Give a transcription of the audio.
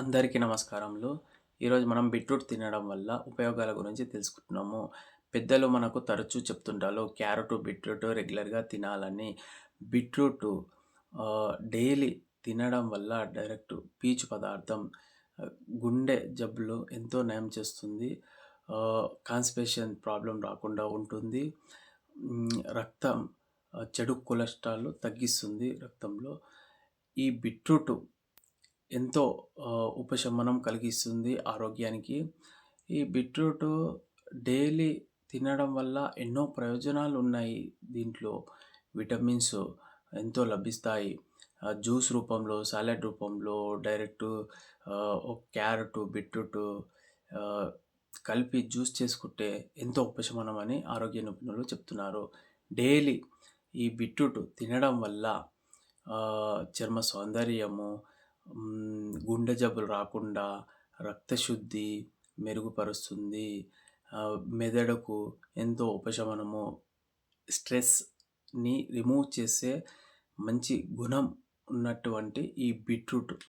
అందరికీ నమస్కారములు. ఈరోజు మనం బీట్రూట్ తినడం వల్ల ఉపయోగాల గురించి తెలుసుకుంటున్నాము. పెద్దలు మనకు తరచూ చెప్తుంటారు క్యారెట్ బీట్రూట్ రెగ్యులర్గా తినాలని. బీట్రూట్ డైలీ తినడం వల్ల డైరెక్ట్ పీచు పదార్థం గుండె జబ్బులు ఎంతో నయం చేస్తుంది. కాన్స్పేషన్ ప్రాబ్లం రాకుండా ఉంటుంది. రక్తం చెడు కొలెస్ట్రాల్ తగ్గిస్తుంది రక్తంలో. ఈ బీట్రూట్ ఎంతో ఉపశమనం కలిగిస్తుంది ఆరోగ్యానికి. ఈ బీట్రూట్ డైలీ తినడం వల్ల ఎన్నో ప్రయోజనాలు ఉన్నాయి దీంట్లో. విటమిన్స్ ఎంతో లభిస్తాయి. జ్యూస్ రూపంలో సాలెడ్ రూపంలో డైరెక్ట్ క్యారెట్ బీట్రూట్ కలిపి జ్యూస్ చేసుకుంటే ఎంతో ఉపశమనం అని ఆరోగ్య నిపుణులు చెప్తున్నారు. డైలీ ఈ బీట్రూట్ తినడం వల్ల చర్మ సౌందర్యము గుండె జబ్బులు రాకుండా రక్తశుద్ధి మెరుగుపరుస్తుంది. మెదడుకు ఎంతో ఉపశమనము స్ట్రెస్ని రిమూవ్ చేసే మంచి గుణం ఉన్నటువంటి ఈ బీట్రూట్.